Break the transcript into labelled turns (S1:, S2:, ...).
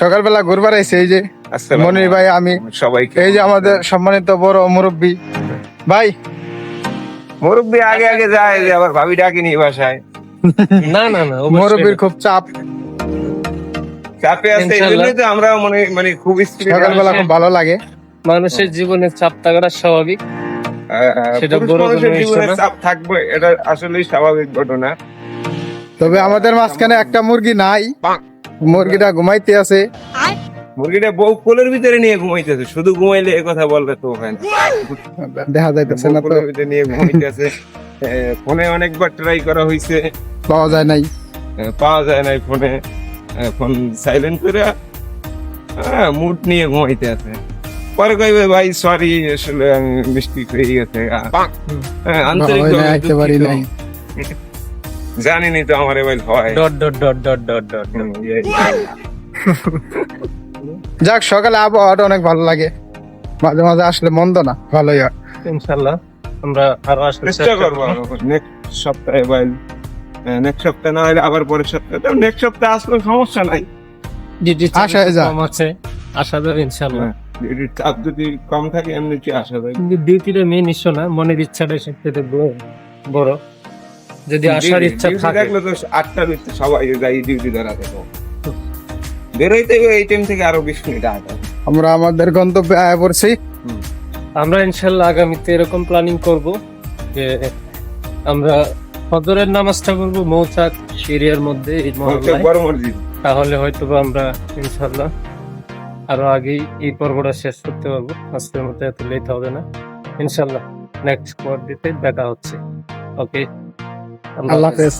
S1: সকালবেলা ঘুরবার আইছে এই যে মনির ভাই আমি।
S2: সবাইকে
S1: এই যে আমাদের সম্মানিত বড় মুরব্বী। ভাই।
S2: মুরব্বী আগে আগে যায় যে আবার ভাবি ডাকিনি বাসায়।
S3: না না না
S1: মুরব্বীর খুব চাপ।
S2: চাপে আছে এই
S3: ইনশাআল্লাহ।
S2: জন্যই তো আমরা মনে মানে খুব স্পিড
S1: সকালবেলা খুব ভালো লাগে।
S3: মানুষের জীবনে চাপ থাকাটা স্বাভাবিক। সেটা বড় কোনো issue
S2: জীবনে
S3: না।
S2: চাপ থাকবে এটা আসলেই স্বাভাবিক ঘটনা।
S1: তবে আমাদের মাঝখানে একটা মুরগি নাই। মুরগিটা ঘুমাইতে আছে।
S2: মুরগিটা বউ কোলের ভিতরে নিয়ে ঘুমাইতেছে শুধু ঘুমাইলে এ কথা বললে তো হয় না।
S1: দেখা যাইতেছে না তো।
S2: কোলের ভিতরে নিয়ে ঘুমাইতেছে ফোনে অনেকবার ট্রাই করা হয়েছে
S1: পাওয়া যায় নাই।
S2: পাওয়া যায় নাই ফোনে। ফোন সাইলেন্ট করে মুড নিয়ে ঘুমাইতে আছে। পরে কইবে ভাই সরি আসলে আমি মিস্টেক হয়ে গেছে। হ্যাঁ, আন্তরিক জানিনি তো আমার এবার হয়।
S3: Dot dot dot dot
S2: dot dot.
S1: যাক সকালে আবহাওয়াটা অনেক ভালো লাগে। মাঝে মাঝে আসলে মন্দ না ভালোই হয়।
S3: ইনশাল্লাহ আমরা আরও আসলে
S2: চেষ্টা করব নেক্সট সপ্তাহে বাইল নেক্সট সপ্তাহে না হলে আবার পরের সপ্তাহে। তো নেক্সট সপ্তাহে আসলে সমস্যা নাই।
S3: ডিউটি
S1: আশায় যা।
S3: কম আছে। আশা যাবে ইনশাল্লাহ
S2: হ্যাঁ, ডিউটির চাপ যদি কম থাকে এমনি কি আসা যায়
S3: কিন্তু ডিউটিটা মেন ইস্যু না মনের ইচ্ছাটা সবচেয়ে বড়- বড়। যদি আসার ইচ্ছা থাকে।
S2: থাকলে তো আটটার ভিতরে সবাই যাই ডিউটি ধরা থাকে বেরোইতে হবে এই টাইম থেকে আরও বিশ মিনিট আগে।
S1: আমরা আমাদের গন্তব্যে আয়া পড়ছি।
S3: আমরা ইনশাল্লাহ আগামীতে এরকম প্ল্যানিং করব যে আমরা ফজরের নামাজটা করব মৌচাক এরিয়ার মধ্যে এই মহল্লায়।
S2: বড় মসজিদ।
S3: তাহলে হয়তো বা আমরা ইনশাল্লাহ আরও আগেই এই পর্বটা শেষ করতে পারব। আজকের মতো এত লেট হবে না। ইনশাল্লাহ নেক্সট পর্বতে দেখা হচ্ছে। ওকে
S1: আল্লাহ হাফেজ